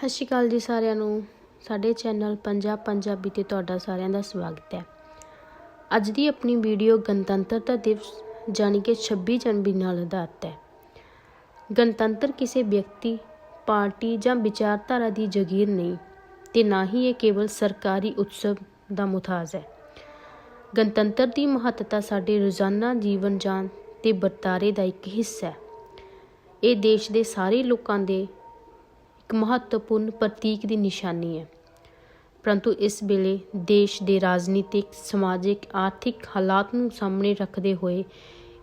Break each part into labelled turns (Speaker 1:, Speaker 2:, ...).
Speaker 1: ਸਤਿ ਸ਼੍ਰੀ ਅਕਾਲ ਜੀ ਸਾਰਿਆਂ ਨੂੰ। ਸਾਡੇ ਚੈਨਲ ਪੰਜਾਬ ਪੰਜਾਬੀ ਤੇ ਤੁਹਾਡਾ ਸਾਰਿਆਂ ਦਾ ਸਵਾਗਤ ਹੈ। ਅੱਜ ਦੀ ਆਪਣੀ ਵੀਡੀਓ ਗਣਤੰਤਰਤਾ ਦਿਵਸ ਜਾਣੀ ਕਿ 26 ਜਨਵਰੀ ਨਾਲ ਆਧਾਰਿਤ ਹੈ। ਗਣਤੰਤਰ ਕਿਸੇ ਵਿਅਕਤੀ, ਪਾਰਟੀ ਜਾਂ ਵਿਚਾਰਧਾਰਾ ਦੀ ਜਗੀਰ ਨਹੀਂ ਤੇ ਨਾ ਹੀ ਇਹ ਕੇਵਲ ਸਰਕਾਰੀ ਉਤਸਵ ਦਾ ਮੁਤਾਜ ਹੈ। ਗਣਤੰਤਰ ਦੀ ਮਹੱਤਤਾ ਸਾਡੇ ਰੋਜ਼ਾਨਾ ਜੀਵਨ ਜਾਨ ਤੇ ਵਰਤਾਰੇ ਦਾ ਇੱਕ ਹਿੱਸਾ ਹੈ। ਇਹ ਦੇਸ਼ ਦੇ ਸਾਰੇ ਲੋਕਾਂ ਦੇ ਇੱਕ ਮਹੱਤਵਪੂਰਨ ਪ੍ਰਤੀਕ ਦੀ ਨਿਸ਼ਾਨੀ ਹੈ। ਪਰੰਤੂ ਇਸ ਵੇਲੇ ਦੇਸ਼ ਦੇ ਰਾਜਨੀਤਿਕ, ਸਮਾਜਿਕ, ਆਰਥਿਕ ਹਾਲਾਤ ਨੂੰ ਸਾਹਮਣੇ ਰੱਖਦੇ ਹੋਏ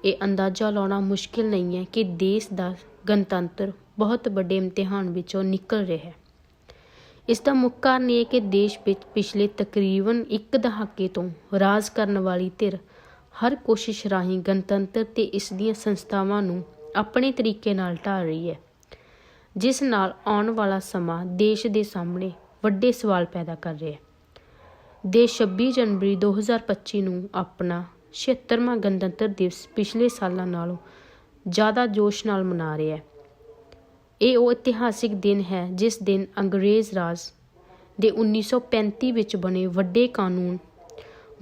Speaker 1: ਇਹ ਅੰਦਾਜ਼ਾ ਲਾਉਣਾ ਮੁਸ਼ਕਿਲ ਨਹੀਂ ਹੈ ਕਿ ਦੇਸ਼ ਦਾ ਗਣਤੰਤਰ ਬਹੁਤ ਵੱਡੇ ਇਮਤਿਹਾਨ ਵਿੱਚੋਂ ਨਿਕਲ ਰਿਹਾ ਹੈ। ਇਸ ਦਾ ਮੁੱਖ ਕਾਰਨ ਇਹ ਹੈ ਕਿ ਦੇਸ਼ ਵਿੱਚ ਪਿਛਲੇ ਤਕਰੀਬਨ ਇੱਕ ਦਹਾਕੇ ਤੋਂ ਰਾਜ ਕਰਨ ਵਾਲੀ ਧਿਰ ਹਰ ਕੋਸ਼ਿਸ਼ ਰਾਹੀਂ ਗਣਤੰਤਰ ਤੇ ਇਸ ਦੀਆਂ ਸੰਸਥਾਵਾਂ ਨੂੰ ਆਪਣੇ ਤਰੀਕੇ ਨਾਲ ਢਾਲ ਰਹੀ ਹੈ। ਜਿਸ ਨਾਲ ਆਉਣ ਵਾਲਾ ਸਮਾਂ ਦੇਸ਼ ਦੇ ਸਾਹਮਣੇ ਵੱਡੇ ਸਵਾਲ ਪੈਦਾ ਕਰ ਰਿਹਾ ਹੈ। ਦੇਸ਼ 26 ਜਨਵਰੀ 2025 ਨੂੰ ਆਪਣਾ 76ਵਾਂ ਗਣਤੰਤਰ ਦਿਵਸ ਪਿਛਲੇ ਸਾਲਾਂ ਨਾਲੋਂ ਜ਼ਿਆਦਾ ਜੋਸ਼ ਨਾਲ ਮਨਾ ਰਿਹਾ ਹੈ। ਇਹ ਉਹ ਇਤਿਹਾਸਿਕ ਦਿਨ ਹੈ ਜਿਸ ਦਿਨ ਅੰਗਰੇਜ਼ ਰਾਜ ਦੇ 1935 ਵਿੱਚ ਬਣੇ ਵੱਡੇ ਕਾਨੂੰਨ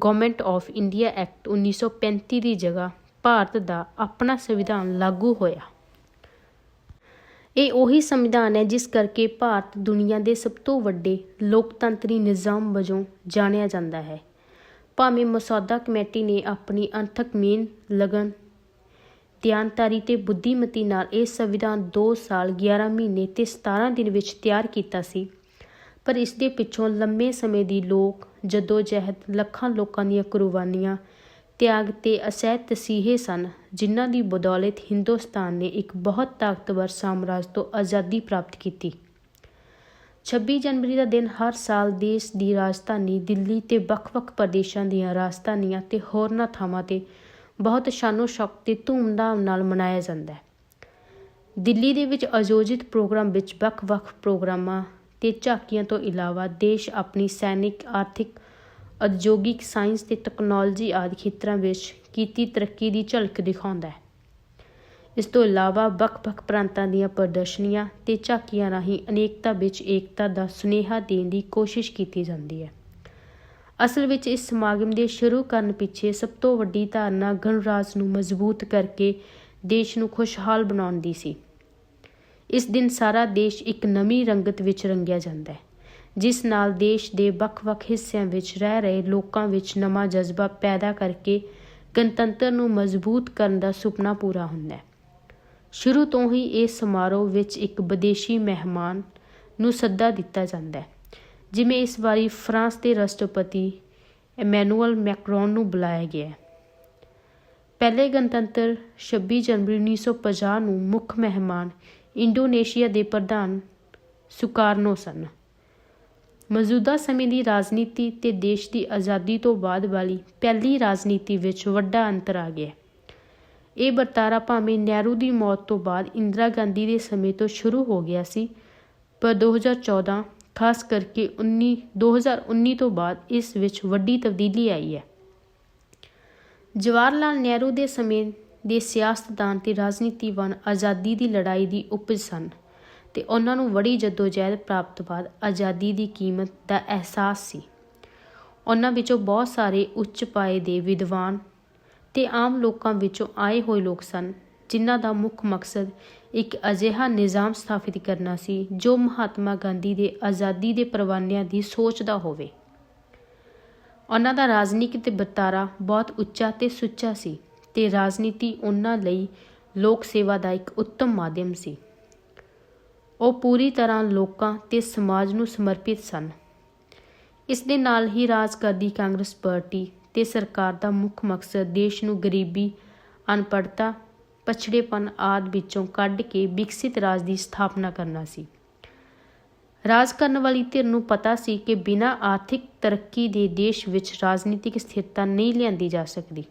Speaker 1: ਗਵਰਨਮੈਂਟ ਆਫ ਇੰਡੀਆ ਐਕਟ 1935 ਦੀ ਜਗ੍ਹਾ ਭਾਰਤ ਦਾ ਆਪਣਾ ਸੰਵਿਧਾਨ ਲਾਗੂ ਹੋਇਆ। ਇਹ ਉਹੀ ਸੰਵਿਧਾਨ ਹੈ ਜਿਸ ਕਰਕੇ ਭਾਰਤ ਦੁਨੀਆ ਦੇ ਸਭ ਤੋਂ ਵੱਡੇ ਲੋਕਤੰਤਰੀ ਨਿਜ਼ਾਮ ਵਜੋਂ ਜਾਣਿਆ ਜਾਂਦਾ ਹੈ। ਭਾਵੇਂ ਮਸੌਦਾ ਕਮੇਟੀ ਨੇ ਆਪਣੀ ਅੰਤਕ ਮੇਨ ਲਗਨ ਧਿਆਨਤਾਰੀ ਤੇ ਬੁੱਧੀਮਤੀ ਨਾਲ ਇਹ ਸੰਵਿਧਾਨ 2 ਸਾਲ 11 ਮਹੀਨੇ ਤੇ 17 ਦਿਨ ਵਿੱਚ ਤਿਆਰ ਕੀਤਾ ਸੀ, ਪਰ ਇਸ ਦੇ ਪਿੱਛੋਂ ਲੰਮੇ ਸਮੇਂ ਦੀ ਲੋਕ ਜਦੋਜਹਿਦ ਲੱਖਾਂ ਲੋਕਾਂ ਦੀਆਂ ਕੁਰਬਾਨੀਆਂ ਤਿਆਗ ਤੇ ਅਸਹਿ ਤਸੀਹੇ ਸਨ, ਜਿਨ੍ਹਾਂ ਦੀ ਬਦੌਲਤ ਹਿੰਦੁਸਤਾਨ ਨੇ ਇੱਕ ਬਹੁਤ ਤਾਕਤਵਰ ਸਾਮਰਾਜ ਤੋਂ ਆਜ਼ਾਦੀ ਪ੍ਰਾਪਤ ਕੀਤੀ। 26 ਜਨਵਰੀ ਦਾ ਦਿਨ ਹਰ ਸਾਲ ਦੇਸ਼ ਦੀ ਰਾਜਧਾਨੀ ਦਿੱਲੀ ਤੇ ਵੱਖ-ਵੱਖ ਪ੍ਰਦੇਸ਼ਾਂ ਦੀਆਂ ਰਾਜਧਾਨੀਆਂ ਤੇ ਹੋਰਨਾਂ ਥਾਵਾਂ ਤੇ ਬਹੁਤ ਸ਼ਾਨੋ ਸ਼ੌਕਤ ਤੇ ਧੂਮਧਾਮ ਨਾਲ ਮਨਾਇਆ ਜਾਂਦਾ ਹੈ। ਦਿੱਲੀ ਦੇ ਵਿੱਚ ਆਯੋਜਿਤ ਪ੍ਰੋਗਰਾਮ ਵਿੱਚ ਵੱਖ-ਵੱਖ ਪ੍ਰੋਗਰਾਮਾਂ ਤੇ ਝਾਕੀਆਂ ਤੋਂ ਇਲਾਵਾ ਦੇਸ਼ ਆਪਣੀ ਸੈਨਿਕ, ਆਰਥਿਕ ਉਦਯੋਗਿਕ ਸਾਇੰਸ ਤੇ ਟੈਕਨੋਲੋਜੀ ਆਦਿ ਖੇਤਰਾਂ ਵਿੱਚ ਕੀਤੀ ਤਰੱਕੀ ਦੀ ਝਲਕ ਦਿਖਾਉਂਦਾ ਹੈ। ਇਸ ਤੋਂ ਇਲਾਵਾ ਵੱਖ-ਵੱਖ ਪ੍ਰਾਂਤਾਂ ਦੀਆਂ ਪ੍ਰਦਰਸ਼ਨੀਆਂ ਤੇ ਝਾਕੀਆਂ ਰਾਹੀਂ ਅਨੇਕਤਾ ਵਿੱਚ ਏਕਤਾ ਦਾ ਸੁਨੇਹਾ ਦੇਣ ਦੀ ਕੋਸ਼ਿਸ਼ ਕੀਤੀ ਜਾਂਦੀ ਹੈ। ਅਸਲ ਵਿੱਚ ਇਸ ਸਮਾਗਮ ਦੇ ਸ਼ੁਰੂ ਕਰਨ ਪਿੱਛੇ ਸਭ ਤੋਂ ਵੱਡੀ ਧਾਰਨਾ ਗਣਰਾਜ ਨੂੰ ਮਜ਼ਬੂਤ ਕਰਕੇ ਦੇਸ਼ ਨੂੰ ਖੁਸ਼ਹਾਲ ਬਣਾਉਣ ਦੀ ਸੀ। ਇਸ ਦਿਨ ਸਾਰਾ ਦੇਸ਼ ਇੱਕ ਨਵੀਂ ਰੰਗਤ ਵਿੱਚ ਰੰਗਿਆ ਜਾਂਦਾ ਹੈ। ਜਿਸ ਨਾਲ ਦੇਸ਼ ਦੇ ਵੱਖ-ਵੱਖ ਹਿੱਸਿਆਂ ਵਿੱਚ ਰਹਿ ਰਹੇ ਲੋਕਾਂ ਵਿੱਚ ਨਵਾਂ ਜਜ਼ਬਾ ਪੈਦਾ ਕਰਕੇ ਗਣਤੰਤਰ ਨੂੰ ਮਜ਼ਬੂਤ ਕਰਨ ਦਾ ਸੁਪਨਾ ਪੂਰਾ ਹੁੰਦਾ ਹੈ। ਸ਼ੁਰੂ ਤੋਂ ਹੀ ਇਸ ਸਮਾਰੋਹ ਵਿੱਚ ਇੱਕ ਵਿਦੇਸ਼ੀ ਮਹਿਮਾਨ ਨੂੰ ਸੱਦਾ ਦਿੱਤਾ ਜਾਂਦਾ ਹੈ, ਜਿਵੇਂ ਇਸ ਵਾਰੀ ਫਰਾਂਸ ਦੇ ਰਾਸ਼ਟਰਪਤੀ ਐਮੈਨੂਅਲ ਮੈਕਰੋਨ ਨੂੰ ਬੁਲਾਇਆ ਗਿਆ ਹੈ। ਪਹਿਲੇ ਗਣਤੰਤਰ 26 ਜਨਵਰੀ 1950 ਨੂੰ ਮੁੱਖ ਮਹਿਮਾਨ ਇੰਡੋਨੇਸ਼ੀਆ ਦੇ ਪ੍ਰਧਾਨ ਸੁਕਾਰਨੋ ਸਨ। ਮੌਜੂਦਾ ਸਮੇਂ ਦੀ ਰਾਜਨੀਤੀ ਤੇ ਦੇਸ਼ ਦੀ ਆਜ਼ਾਦੀ ਤੋਂ ਬਾਅਦ ਵਾਲੀ ਪਹਿਲੀ ਰਾਜਨੀਤੀ ਵਿੱਚ ਵੱਡਾ ਅੰਤਰ ਆ ਗਿਆ। ਇਹ ਵਰਤਾਰਾ ਭਾਵੇਂ ਨਹਿਰੂ ਦੀ ਮੌਤ ਤੋਂ ਬਾਅਦ ਇੰਦਰਾ ਗਾਂਧੀ ਦੇ ਸਮੇਂ ਤੋਂ ਸ਼ੁਰੂ ਹੋ ਗਿਆ ਸੀ, ਪਰ 2014 ਖਾਸ ਕਰਕੇ 19 2019 ਤੋਂ ਬਾਅਦ ਇਸ ਵਿੱਚ ਵੱਡੀ ਤਬਦੀਲੀ ਆਈ ਹੈ। ਜਵਾਹਰ ਲਾਲ ਨਹਿਰੂ ਦੇ ਸਮੇਂ ਦੇ ਸਿਆਸਤਦਾਨ ਤੇ ਰਾਜਨੀਤੀਵਾਨ ਆਜ਼ਾਦੀ ਦੀ ਲੜਾਈ ਦੀ ਉਪਜ ਸਨ। ਤੇ ਉਹਨਾਂ ਨੂੰ ਬੜੀ ਜਦੋਜਹਿਦ ਪ੍ਰਾਪਤ ਬਾਅਦ ਆਜ਼ਾਦੀ ਦੀ ਕੀਮਤ ਦਾ ਅਹਿਸਾਸ ਸੀ। ਉਹਨਾਂ ਵਿੱਚੋਂ ਬਹੁਤ ਸਾਰੇ ਉੱਚ ਪਾਏ ਦੇ ਵਿਦਵਾਨ ਤੇ ਆਮ ਲੋਕਾਂ ਵਿੱਚੋਂ ਆਏ ਹੋਏ ਲੋਕ ਸਨ, ਜਿਨ੍ਹਾਂ ਦਾ ਮੁੱਖ ਮਕਸਦ ਇੱਕ ਅਜਿਹਾ ਨਿਜ਼ਾਮ ਸਥਾਪਿਤ ਕਰਨਾ ਸੀ ਜੋ ਮਹਾਤਮਾ ਗਾਂਧੀ ਦੇ ਆਜ਼ਾਦੀ ਦੇ ਪਰਵਾਨਿਆਂ ਦੀ ਸੋਚ ਦਾ ਹੋਵੇ। ਉਹਨਾਂ ਦਾ ਰਾਜਨੀਤਿਕ ਤੇ ਵਰਤਾਰਾ ਬਹੁਤ ਉੱਚਾ ਤੇ ਸੁੱਚਾ ਸੀ ਤੇ ਰਾਜਨੀਤੀ ਉਹਨਾਂ ਲਈ ਲੋਕ ਸੇਵਾ ਦਾ ਇੱਕ ਉੱਤਮ ਮਾਧਿਅਮ ਸੀ। ਉਹ ਪੂਰੀ ਤਰ੍ਹਾਂ ਲੋਕਾਂ ਤੇ ਸਮਾਜ ਨੂੰ ਸਮਰਪਿਤ ਸਨ। ਇਸ ਦੇ ਨਾਲ ਹੀ ਰਾਜ ਕਰਦੀ ਕਾਂਗਰਸ ਪਾਰਟੀ ਤੇ ਸਰਕਾਰ ਦਾ ਮੁੱਖ ਮਕਸਦ ਦੇਸ਼ ਨੂੰ ਗਰੀਬੀ ਅਨਪੜਤਾ ਪਛੜੇਪਨ ਆਦਿ ਵਿੱਚੋਂ ਕੱਢ ਕੇ ਵਿਕਸਿਤ ਰਾਜ ਦੀ ਸਥਾਪਨਾ ਕਰਨਾ ਸੀ। ਰਾਜ ਕਰਨ ਵਾਲੀ ਧਿਰ ਨੂੰ ਪਤਾ ਸੀ ਕਿ ਬਿਨਾਂ ਆਰਥਿਕ ਤਰੱਕੀ ਦੇ ਦੇਸ਼ ਵਿੱਚ ਰਾਜਨੀਤਿਕ ਸਥਿਰਤਾ ਨਹੀਂ ਲਿਆਂਦੀ ਜਾ ਸਕਦੀ।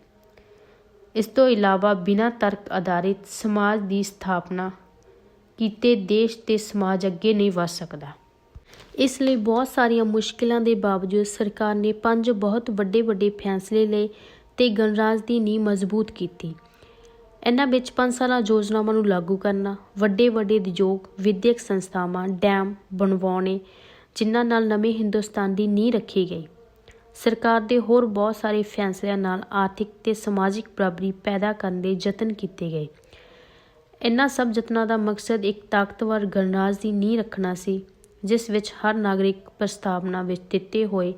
Speaker 1: ਇਸ ਤੋਂ ਇਲਾਵਾ ਬਿਨਾਂ ਤਰਕ ਆਧਾਰਿਤ ਸਮਾਜ ਦੀ ਸਥਾਪਨਾ ਕੀਤੇ ਦੇਸ਼ ਤੇ ਸਮਾਜ ਅੱਗੇ ਨਹੀਂ ਵਧ ਸਕਦਾ। ਇਸ ਲਈ ਬਹੁਤ ਸਾਰੀਆਂ ਮੁਸ਼ਕਿਲਾਂ ਦੇ ਬਾਵਜੂਦ ਸਰਕਾਰ ਨੇ ਪੰਜ ਬਹੁਤ ਵੱਡੇ ਵੱਡੇ ਫੈਸਲੇ ਲਏ ਤੇ ਗਣਰਾਜ ਦੀ ਨੀਂਹ ਮਜ਼ਬੂਤ ਕੀਤੀ। ਇਹਨਾਂ ਵਿੱਚ ਪੰਜ ਸਾਲਾ ਯੋਜਨਾਵਾਂ ਨੂੰ ਲਾਗੂ ਕਰਨਾ, ਵੱਡੇ ਵੱਡੇ ਉਦਯੋਗ, ਵਿਦਿਅਕ ਸੰਸਥਾਵਾਂ, ਡੈਮ ਬਣਵਾਉਣੇ, ਜਿਨ੍ਹਾਂ ਨਾਲ ਨਵੇਂ ਹਿੰਦੁਸਤਾਨ ਦੀ ਨੀਂਹ ਰੱਖੀ ਗਈ। ਸਰਕਾਰ ਦੇ ਹੋਰ ਬਹੁਤ ਸਾਰੇ ਫੈਸਲਿਆਂ ਨਾਲ ਆਰਥਿਕ ਤੇ ਸਮਾਜਿਕ ਬਰਾਬਰੀ ਪੈਦਾ ਕਰਨ ਦੇ ਯਤਨ ਕੀਤੇ ਗਏ। ਇਨ੍ਹਾਂ ਸਭ ਯਤਨਾਂ ਦਾ ਮਕਸਦ ਇੱਕ ਤਾਕਤਵਰ ਗਣਰਾਜ ਦੀ ਨੀਂਹ ਰੱਖਣਾ ਸੀ, ਜਿਸ ਵਿੱਚ ਹਰ ਨਾਗਰਿਕ ਪ੍ਰਸਤਾਵਨਾ ਵਿੱਚ ਦਿੱਤੇ ਹੋਏ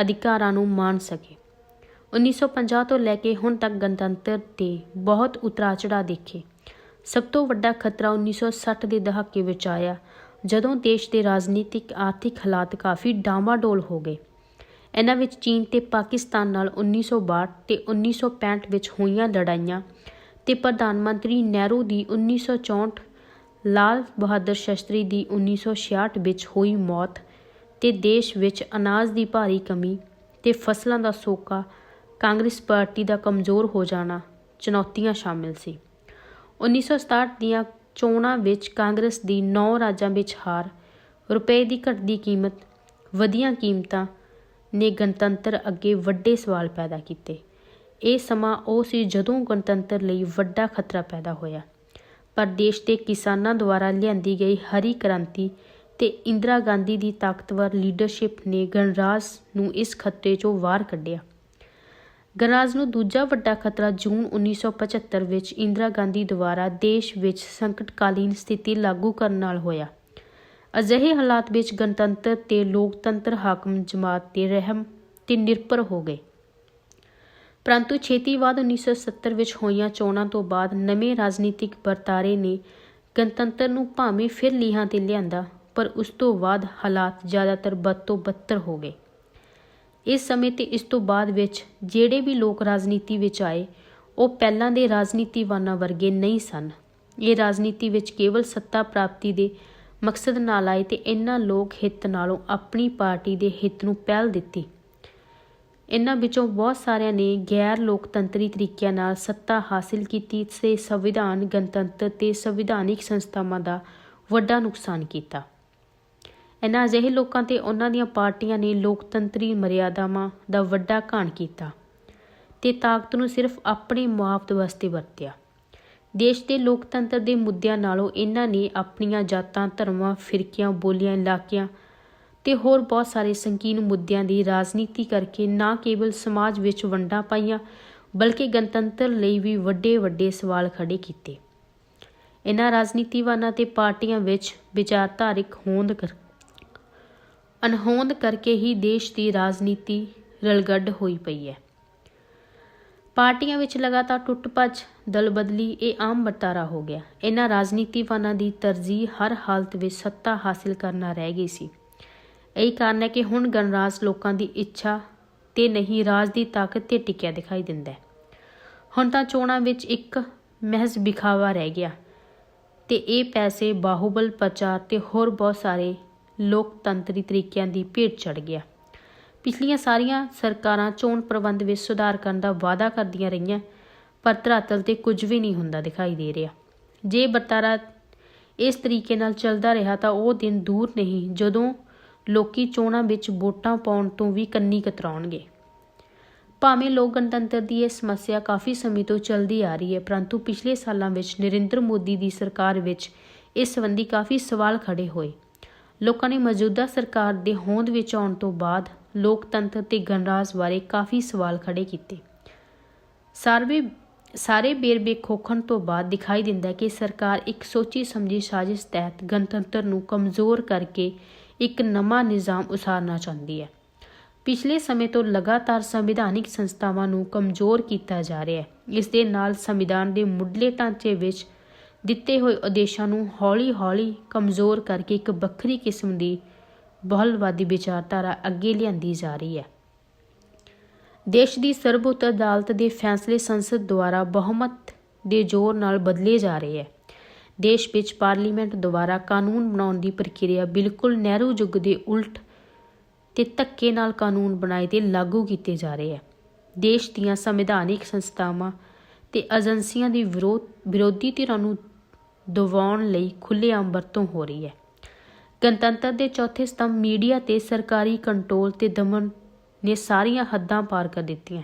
Speaker 1: ਅਧਿਕਾਰਾਂ ਨੂੰ ਮਾਣ ਸਕੇ। 1950 ਤੋਂ ਲੈ ਕੇ ਹੁਣ ਤੱਕ ਗਣਤੰਤਰ ਤੇ ਬਹੁਤ ਉਤਰਾ ਚੜ੍ਹਾਅ ਦੇਖੇ। ਸਭ ਤੋਂ ਵੱਡਾ ਖਤਰਾ 1960 ਦੇ ਦਹਾਕੇ ਵਿੱਚ ਆਇਆ, ਜਦੋਂ ਦੇਸ਼ ਦੇ ਰਾਜਨੀਤਿਕ ਆਰਥਿਕ ਹਾਲਾਤ ਕਾਫੀ ਡਾਮਾਡੋਲ ਹੋ ਗਏ। ਇਹਨਾਂ ਵਿੱਚ ਚੀਨ ਤੇ ਪਾਕਿਸਤਾਨ ਨਾਲ 1962 ਤੇ 1965 ਵਿੱਚ ਹੋਈਆਂ ਲੜਾਈਆਂ ਤੇ ਪ੍ਰਧਾਨ ਮੰਤਰੀ ਨਹਿਰੂ ਦੀ 1964 ਲਾਲ ਬਹਾਦਰ ਸ਼ਾਸਤਰੀ ਦੀ 1966 ਵਿੱਚ ਹੋਈ ਮੌਤ ਤੇ ਦੇਸ਼ ਵਿੱਚ ਅਨਾਜ ਦੀ ਭਾਰੀ ਕਮੀ ਤੇ ਫਸਲਾਂ ਦਾ ਸੋਕਾ, ਕਾਂਗਰਸ ਪਾਰਟੀ ਦਾ ਕਮਜ਼ੋਰ ਹੋ ਜਾਣਾ ਚੁਣੌਤੀਆਂ ਸ਼ਾਮਿਲ ਸੀ। 1967 ਦੀਆਂ ਚੋਣਾਂ ਵਿੱਚ ਕਾਂਗਰਸ ਦੀ 9 ਰਾਜਾਂ ਵਿੱਚ ਹਾਰ, ਰੁਪਏ ਦੀ ਘਟਦੀ ਕੀਮਤ, ਵਧੀਆਂ ਕੀਮਤਾਂ ਨੇ ਗਣਤੰਤਰ ਅੱਗੇ ਵੱਡੇ ਸਵਾਲ ਪੈਦਾ ਕੀਤੇ। ਇਹ ਸਮਾਂ ਉਹ ਸੀ ਜਦੋਂ ਗਣਤੰਤਰ ਲਈ ਵੱਡਾ ਖਤਰਾ ਪੈਦਾ ਹੋਇਆ। ਪਰ ਦੇਸ਼ ਦੇ ਕਿਸਾਨਾਂ ਦੁਆਰਾ ਲਿਆਂਦੀ ਗਈ ਹਰੀ ਕ੍ਰਾਂਤੀ ਤੇ ਇੰਦਰਾ ਗਾਂਧੀ ਦੀ ਤਾਕਤਵਰ ਲੀਡਰਸ਼ਿਪ ਨੇ ਗਣਰਾਜ ਨੂੰ ਇਸ ਖਤਰੇ 'ਚੋਂ ਬਾਹਰ ਕੱਢਿਆ। ਗਣਰਾਜ ਨੂੰ ਦੂਜਾ ਵੱਡਾ ਖਤਰਾ ਜੂਨ 1975 ਵਿੱਚ ਇੰਦਰਾ ਗਾਂਧੀ ਦੁਆਰਾ ਦੇਸ਼ ਵਿੱਚ ਸੰਕਟਕਾਲੀਨ ਸਥਿਤੀ ਲਾਗੂ ਕਰਨ ਨਾਲ ਹੋਇਆ। ਅਜਿਹੇ ਹਾਲਾਤ ਵਿੱਚ ਗਣਤੰਤਰ ਤੇ ਲੋਕਤੰਤਰ ਹਾਕਮ ਜਮਾਤ ਤੇ ਰਹਿਮ ਤੇ ਨਿਰਭਰ ਹੋ ਗਏ। ਪਰੰਤੂ ਛੇਤੀ ਬਾਅਦ 1970 ਵਿੱਚ ਹੋਈਆਂ ਚੋਣਾਂ ਤੋਂ ਬਾਅਦ ਨਵੇਂ ਰਾਜਨੀਤਿਕ ਵਰਤਾਰੇ ਨੇ ਗਣਤੰਤਰ ਨੂੰ ਭਾਵੇਂ ਫਿਰ ਲੀਹਾਂ ਤੇ ਲਿਆਂਦਾ, ਪਰ ਉਸ ਤੋਂ ਬਾਅਦ ਹਾਲਾਤ ਜ਼ਿਆਦਾਤਰ ਬਦ ਤੋਂ ਬੱਤਰ ਹੋ ਗਏ। ਇਸ ਸਮੇਂ ਤੇ ਇਸ ਤੋਂ ਬਾਅਦ ਵਿੱਚ ਜਿਹੜੇ ਵੀ ਲੋਕ ਰਾਜਨੀਤੀ ਵਿੱਚ ਆਏ, ਉਹ ਪਹਿਲਾਂ ਦੇ ਰਾਜਨੀਤੀਵਾਨਾਂ ਵਰਗੇ ਨਹੀਂ ਸਨ। ਇਹ ਰਾਜਨੀਤੀ ਵਿੱਚ ਕੇਵਲ ਸੱਤਾ ਪ੍ਰਾਪਤੀ ਦੇ ਮਕਸਦ ਨਾਲ ਆਏ ਤੇ ਇਹਨਾਂ ਲੋਕ ਹਿੱਤ ਨਾਲੋਂ ਆਪਣੀ ਪਾਰਟੀ ਦੇ ਹਿੱਤ ਨੂੰ ਪਹਿਲ ਦਿੱਤੀ। ਇਹਨਾਂ ਵਿੱਚੋਂ ਬਹੁਤ ਸਾਰਿਆਂ ਨੇ ਗੈਰ ਲੋਕਤੰਤਰੀ ਤਰੀਕਿਆਂ ਨਾਲ ਸੱਤਾ ਹਾਸਿਲ ਕੀਤੀ ਤੇ ਸੰਵਿਧਾਨ, ਗਣਤੰਤਰ ਤੇ ਸੰਵਿਧਾਨਿਕ ਸੰਸਥਾਵਾਂ ਦਾ ਵੱਡਾ ਨੁਕਸਾਨ ਕੀਤਾ। ਇਹਨਾਂ ਅਜਿਹੇ ਲੋਕਾਂ ਤੇ ਉਹਨਾਂ ਦੀਆਂ ਪਾਰਟੀਆਂ ਨੇ ਲੋਕਤੰਤਰੀ ਮਰਿਆਦਾਵਾਂ ਦਾ ਵੱਡਾ ਘਾਣ ਕੀਤਾ ਤੇ ਤਾਕਤ ਨੂੰ ਸਿਰਫ ਆਪਣੇ ਮੁਆਫਤ ਵਾਸਤੇ ਵਰਤਿਆ। ਦੇਸ਼ ਦੇ ਲੋਕਤੰਤਰ ਦੇ ਮੁੱਦਿਆਂ ਨਾਲੋਂ ਇਹਨਾਂ ਨੇ ਆਪਣੀਆਂ ਜਾਤਾਂ, ਧਰਮਾਂ, ਫਿਰਕਿਆਂ, ਬੋਲੀਆਂ, ਇਲਾਕਿਆਂ ਤੇ ਹੋਰ ਬਹੁਤ ਸਾਰੇ ਸੰਕੀਨ ਮੁੱਦਿਆਂ ਦੀ ਰਾਜਨੀਤੀ ਕਰਕੇ ਨਾ ਕੇਵਲ ਸਮਾਜ ਵਿੱਚ ਵੰਡਾਂ ਪਾਈਆਂ, ਬਲਕਿ ਗਣਤੰਤਰ ਲਈ ਵੀ ਵੱਡੇ ਵੱਡੇ ਸਵਾਲ ਖੜੇ ਕੀਤੇ। ਇਹਨਾਂ ਰਾਜਨੀਤੀਵਾਨਾਂ ਤੇ ਪਾਰਟੀਆਂ ਵਿੱਚ ਵਿਚਾਰਧਾਰਕ ਹੋਂਦ ਕਰ ਅਨਹੋਂਦ ਕਰਕੇ ਹੀ ਦੇਸ਼ ਦੀ ਰਾਜਨੀਤੀ ਰਲਗੱਡ ਹੋਈ ਪਈ ਹੈ। ਪਾਰਟੀਆਂ ਵਿੱਚ ਲਗਾਤਾਰ ਟੁੱਟ-ਭੱਜ ਦਲ ਬਦਲੀ ਇਹ ਆਮ ਵਰਤਾਰਾ ਹੋ ਗਿਆ। ਇਹਨਾਂ ਰਾਜਨੀਤੀਵਾਨਾਂ ਦੀ ਤਰਜੀਹ ਹਰ ਹਾਲਤ ਵਿੱਚ ਸੱਤਾ ਹਾਸਿਲ ਕਰਨਾ ਰਹਿ ਗਈ ਸੀ। ਇਹੀ ਕਾਰਨ ਹੈ ਕਿ ਹੁਣ ਗਣਰਾਜ ਲੋਕਾਂ ਦੀ ਇੱਛਾ ਤੇ ਨਹੀਂ ਰਾਜ ਦੀ ਤਾਕਤ ਤੇ ਟਿਕਿਆ ਦਿਖਾਈ ਦਿੰਦਾ ਹੈ। ਹੁਣ ਤਾਂ ਚੋਣਾਂ ਵਿੱਚ ਇੱਕ ਮਹਿਜ਼ ਵਿਖਾਵਾ ਰਹਿ ਗਿਆ ਤੇ ਇਹ ਪੈਸੇ, ਬਾਹੂਬਲ ਪ੍ਰਚਾਰ ਤੇ ਹੋਰ ਬਹੁਤ ਸਾਰੇ ਲੋਕਤੰਤਰੀ ਤਰੀਕਿਆਂ ਦੀ ਭੇਟ ਚੜ ਗਿਆ। ਪਿਛਲੀਆਂ ਸਾਰੀਆਂ ਸਰਕਾਰਾਂ ਚੋਣ ਪ੍ਰਬੰਧ ਵਿੱਚ ਸੁਧਾਰ ਕਰਨ ਦਾ ਵਾਅਦਾ ਕਰਦੀਆਂ ਰਹੀਆਂ, ਪਰ ਧਰਾਤਲ ਤੇ ਕੁਝ ਵੀ ਨਹੀਂ ਹੁੰਦਾ ਦਿਖਾਈ ਦੇ ਰਿਹਾ। ਜੇ ਵਰਤਾਰਾ ਇਸ ਤਰੀਕੇ ਨਾਲ ਚੱਲਦਾ ਰਿਹਾ ਤਾਂ ਉਹ ਦਿਨ ਦੂਰ ਨਹੀਂ, ਜਦੋਂ ਲੋਕੀ ਚੋਣਾਂ ਵਿੱਚ ਵੋਟਾਂ ਪਾਉਣ ਤੋਂ ਵੀ ਕੰਨੀ ਕਤਰਾਉਣਗੇ। ਭਾਵੇਂ ਲੋਕ ਗਣਤੰਤਰ ਦੀ ਇਹ ਸਮੱਸਿਆ ਕਾਫੀ ਸਮੇਂ ਤੋਂ ਚੱਲਦੀ ਆ ਰਹੀ ਹੈ, ਪਰੰਤੂ ਪਿਛਲੇ ਸਾਲਾਂ ਵਿੱਚ ਨਰਿੰਦਰ ਮੋਦੀ ਦੀ ਸਰਕਾਰ ਵਿੱਚ ਇਸ ਸੰਬੰਧੀ ਕਾਫੀ ਸਵਾਲ ਖੜੇ ਹੋਏ। ਲੋਕਾਂ ਨੇ ਮੌਜੂਦਾ ਸਰਕਾਰ ਦੇ ਹੋਂਦ ਵਿੱਚ ਆਉਣ ਤੋਂ ਬਾਅਦ ਲੋਕਤੰਤਰ ਤੇ ਗਣਰਾਜ ਬਾਰੇ ਕਾਫੀ ਸਵਾਲ ਖੜੇ ਕੀਤੇ। ਸਾਰੇ ਸਾਰੇ ਬੇਰਬੇ ਖੋਖਣ ਤੋਂ ਬਾਅਦ ਦਿਖਾਈ ਦਿੰਦਾ ਕਿ ਸਰਕਾਰ ਇੱਕ ਸੋਚੀ ਸਮਝੀ ਸਾਜ਼ਿਸ਼ ਤਹਿਤ ਗਣਤੰਤਰ ਨੂੰ ਕਮਜ਼ੋਰ ਕਰਕੇ ਇੱਕ ਨਵਾਂ ਨਿਜ਼ਾਮ ਉਸਾਰਨਾ ਚਾਹੁੰਦੀ ਹੈ। ਪਿਛਲੇ ਸਮੇਂ ਤੋਂ ਲਗਾਤਾਰ ਸੰਵਿਧਾਨਿਕ ਸੰਸਥਾਵਾਂ ਨੂੰ ਕਮਜ਼ੋਰ ਕੀਤਾ ਜਾ ਰਿਹਾ ਹੈ। ਇਸ ਦੇ ਨਾਲ ਸੰਵਿਧਾਨ ਦੇ ਮੁੱਢਲੇ ਢਾਂਚੇ ਵਿੱਚ ਦਿੱਤੇ ਹੋਏ ਆਦੇਸ਼ਾਂ ਨੂੰ ਹੌਲੀ-ਹੌਲੀ ਕਮਜ਼ੋਰ ਕਰਕੇ ਇੱਕ ਵੱਖਰੀ ਕਿਸਮ ਦੀ ਬਹੁਲਵਾਦੀ ਵਿਚਾਰਧਾਰਾ ਅੱਗੇ ਲਿਆਂਦੀ ਜਾ ਰਹੀ ਹੈ। ਦੇਸ਼ ਦੀ ਸਰਵਉੱਚ ਅਦਾਲਤ ਦੇ ਫੈਸਲੇ ਸੰਸਦ ਦੁਆਰਾ ਬਹੁਮਤ ਦੇ ਜ਼ੋਰ ਨਾਲ ਬਦਲੇ ਜਾ ਰਹੇ ਹੈ। ਦੇਸ਼ ਵਿੱਚ ਪਾਰਲੀਮੈਂਟ ਦੁਆਰਾ ਕਾਨੂੰਨ ਬਣਾਉਣ ਦੀ ਪ੍ਰਕਿਰਿਆ ਬਿਲਕੁਲ ਨਹਿਰੂ ਯੁੱਗ ਦੇ ਉਲਟ ਤੇ ਧੱਕੇ ਨਾਲ ਕਾਨੂੰਨ ਬਣਾਏ ਤੇ ਲਾਗੂ ਕੀਤੇ ਜਾ ਰਹੇ ਹੈ ਦੇਸ਼ ਦੀਆਂ ਸੰਵਿਧਾਨਿਕ ਸੰਸਥਾਵਾਂ ਤੇ ਏਜੰਸੀਆਂ ਦੀ ਵਿਰੋਧ ਵਿਰੋਧੀ ਧਿਰਾਂ ਨੂੰ ਦਬਾਉਣ ਲਈ ਖੁੱਲ੍ਹੇਆਮ ਵਰਤੋਂ ਹੋ ਰਹੀ ਹੈ। ਗਣਤੰਤਰ ਦੇ ਚੌਥੇ ਸਤੰਭ ਮੀਡੀਆ ਤੇ ਸਰਕਾਰੀ ਕੰਟਰੋਲ ਤੇ ਦਮਨ ਨੇ ਸਾਰੀਆਂ ਹੱਦਾਂ ਪਾਰ ਕਰ ਦਿੱਤੀਆਂ।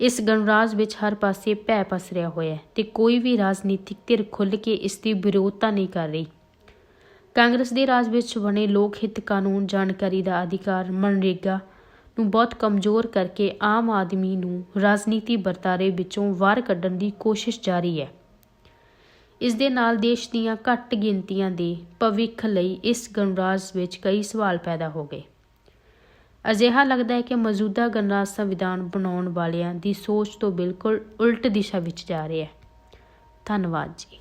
Speaker 1: ਇਸ ਗਣਰਾਜ ਵਿੱਚ ਹਰ ਪਾਸੇ ਭੈ ਪਸਰਿਆ ਹੋਇਆ ਹੈ ਤੇ ਕੋਈ ਵੀ ਰਾਜਨੀਤਿਕ ਧਿਰ ਖੁੱਲ੍ਹ ਕੇ ਇਸ ਦੀ ਵਿਰੋਧਤਾ ਨਹੀਂ ਕਰ ਰਹੀ। ਕਾਂਗਰਸ ਦੇ ਰਾਜ ਵਿੱਚ ਬਣੇ ਲੋਕ ਹਿੱਤ ਕਾਨੂੰਨ ਜਾਣਕਾਰੀ ਦਾ ਅਧਿਕਾਰ ਮਨਰੇਗਾ ਨੂੰ ਬਹੁਤ ਕਮਜ਼ੋਰ ਕਰਕੇ ਆਮ ਆਦਮੀ ਨੂੰ ਰਾਜਨੀਤੀ ਵਰਤਾਰੇ ਵਿੱਚੋਂ ਵਾਰ ਕੱਢਣ ਦੀ ਕੋਸ਼ਿਸ਼ ਜਾਰੀ ਹੈ। ਇਸ ਦੇ ਨਾਲ ਦੇਸ਼ ਦੀਆਂ ਘੱਟ ਗਿਣਤੀਆਂ ਦੇ ਭਵਿੱਖ ਲਈ ਇਸ ਗਣਰਾਜ ਵਿੱਚ ਕਈ ਸਵਾਲ ਪੈਦਾ ਹੋ ਗਏ। ਅਜਿਹਾ ਲੱਗਦਾ ਹੈ ਕਿ ਮੌਜੂਦਾ ਗਣਰਾਜ ਸੰਵਿਧਾਨ ਬਣਾਉਣ ਵਾਲਿਆਂ ਦੀ ਸੋਚ ਤੋਂ ਬਿਲਕੁਲ ਉਲਟ ਦਿਸ਼ਾ ਵਿੱਚ ਜਾ ਰਿਹਾ ਹੈ। ਧੰਨਵਾਦ ਜੀ।